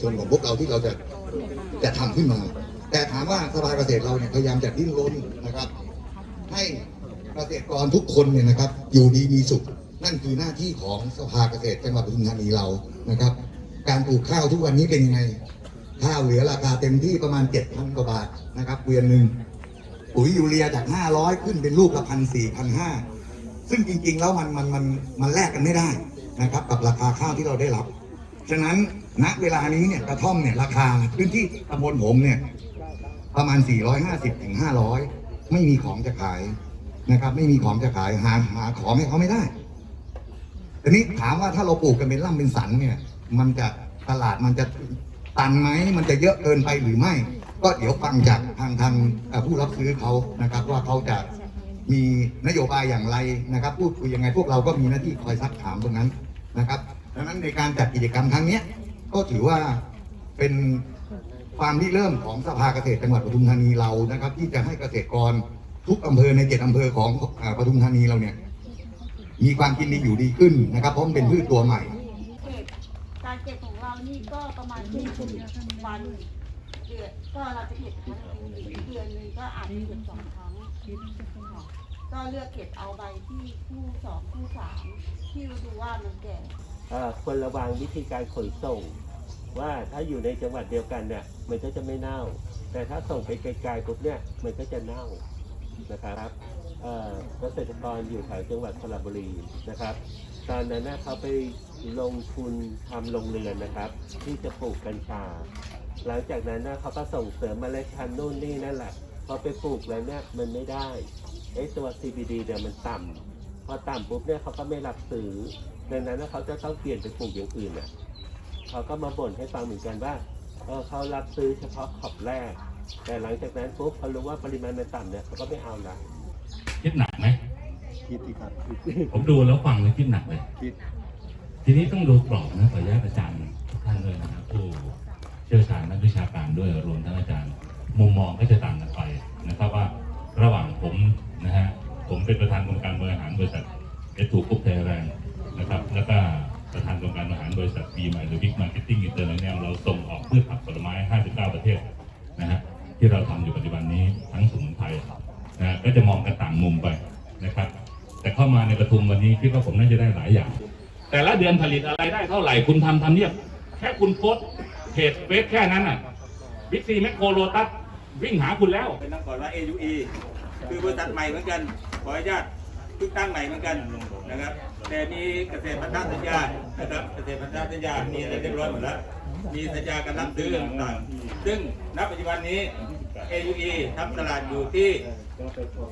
ชนของพวกเราที่เราจะจะทำขึ้นมา แต่ถามว่าสภาเกษตรเราเนี่ยพยายามจะดิ้นรนนะครับ ให้เกษตรกรทุกคนเนี่ยนะครับ อยู่ดีมีสุข นั่นคือหน้าที่ของสภาเกษตรจังหวัดปทุมธานีเรานะครับ การปลูกข้าวทุกวันนี้เป็นยังไงข้าวเหลือราคาเต็มที่ประมาณ7,000กว่าบาทนะครับเกวียนหนึ่งปุ๋ยยูเรียจาก500ขึ้นเป็นลูกละพันสี่พันห้าซึ่งจริงๆแล้วมันมันมันมันแลกกันไม่ได้นะครับ กับราคาข้าวที่เราได้รับ ฉะนั้นณเวลานี้เนี่ยกระท่อมเนี่ยราคาพื้นที่ตำบลผมเนี่ยประมาณ 450ถึง500 ไม่มีของจะขายนะครับ ไม่มีของจะขายหาหาของให้เขาไม่ได้ทีนี้ถามว่าถ้าเราปลูกกันเป็นล่ำเป็นสันเนี่ย มันจะตลาดมันจะตันไหมมันจะเยอะเกินไปหรือไม่ ก็เดี๋ยวฟังจากทางทางผู้รับซื้อเขานะครับ ว่าเขาจะมีนโยบายอย่างไรนะครับ พูดคุยยังไงพวกเราก็มีหน้าที่คอยซักถามตรงนั้นนะครับ ดังนั้นในการจัดกิจกรรมครั้งนี้ก็ถือว่าเป็นความที่เริ่มของสภาเกษตรจังหวัดปทุมธานีเรานะครับ ที่จะให้เกษตรกรทุกอำเภอในเจ็ดอำเภอของปทุมธานีเราเนี่ย มีความกินดีอยู่ดีขึ้นนะครับเพราะมันเป็นพืชตัวใหม่การเก็บของเรานี่ก็ประมาณที่วันเดือนก็เราจะเก็บครั้งหนึ่งเดือนนึงก็อาจจะเก็บสองครั้งก็เลือกเก็บเอาใบที่คู่สองคู่สามที่เราดูว่ามันแก่ ควรระวังวิธีการขนส่ง ว่าถ้าอยู่ในจังหวัดเดียวกันเนี่ยมันก็จะไม่เน่า แต่ถ้าส่งไปไกลๆปุ๊บเนี่ยมันก็จะเน่านะครับเกษตรกรอยู่แถวจังหวัดสระบุรีนะครับ ตอนนั้นนะเขาไปลงทุนทำโรงเรือนนะครับ ที่จะปลูกกัญชาหลังจากนั้นนะเขาก็ส่งเสริมเมล็ดพันธุ์นู่นนี่นั่นแหละพอไปปลูกแล้วเนี่ยมันไม่ได้ไอ้ตัว CBD เนี่ยมันต่ำ พอต่ำปุ๊บเนี่ยเขาก็ไม่รับซื้อดังนั้นนะเขาจะต้องเปลี่ยนไปปลูกอย่างอื่นอะเขาก็มาบ่นให้ฟังเหมือนกันว่าเออเขารับซื้อเฉพาะขอบแรก แต่หลังจากนั้นปุ๊บเขารู้ว่าปริมาณมันต่ำเนี่ยเขาก็ไม่เอาละคิดหนักไหมคิดดีครับผมดูแล้วฟังแล้วคิดหนักเลยคิดทีนี้ต้องดูกรอบนะขออนุญาตอาจารย์ทุกท่านเลยนะครับผู้เชี่ยวชาญนักวิชาการด้วยรวมทั้งอาจารย์ มุมมองก็จะต่างกันไปนะครับว่าระหว่างผมนะฮะ ผมเป็นประธานกรรมการบริหารบริษัทเอทูกุ๊ปไทยแลนด์นะครับ แล้วก็ประธานกรรมการบริหารบริษัทบีใหม่หรือบิ๊กมาร์เก็ตติ้งอินเตอร์เนชั่นแนลเราส่งออกพืชผักผลไม้ 59 ประเทศนะฮะที่เราทำอยู่ปัจจุบันนี้ทั้งสมุนไพรนะฮะก็จะมองกันต่างมุมไปนะครับ แต่เข้ามาในประทุมวันนี้คิดว่าผมน่าจะได้หลายอย่าง แต่ละเดือนผลิตอะไรได้เท่าไหร่คุณทำทำเนียบแค่คุณโพสเพจเฟซแค่นั้นน่ะบิ๊กซีแมคโครโลตัสวิ่งหาคุณแล้วเป็นนักก่อนว่า AUE คือบริษัทใหม่เหมือนกัน ออนุญาตเพิ่งตั้งใหม่เหมือนกันนะครับ แต่มีเกษตรพันธสัญญานะครับ เกษตรพันธสัญญา มีอะไรเรียบร้อยหมดแล้ว มีสัญญาการรับซื้อต่างๆซึ่งณปัจจุบันนี้ AUE ทำตลาดอยู่ที่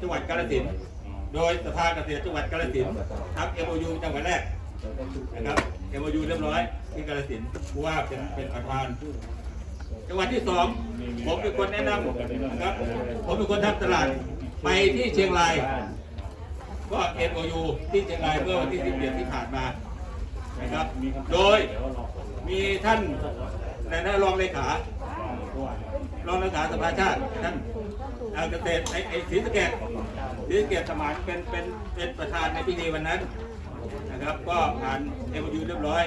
จังหวัดกาฬสินธุ์โดยสภาเกษตรจังหวัดกาฬสินธุ์ทำ MOU จังหวัดแรกนะครับ MOU เรียบร้อยที่กาฬสินธุ์ผู้ว่าเป็นเป็นประธานจังหวัดที่สองผมเป็นคนแนะนำนะครับ ผมเป็นคนทำตลาดไปที่เชียงราย ก็เอ็นโอยูที่เชียงรายเมื่อวันที่สิบเอ็ดที่ผ่านมานะครับ โดยมีท่านในหน้ารองเลขารองเลขาสภาชาติท่านเอ่อเกษตรไอ้ไอ้ศรีสะเกดศรีสะเกดสมานเป็นเป็นเป็นประธานในพิธีวันนั้นนะครับ ก็ผ่านเอ็มยูเรียบร้อย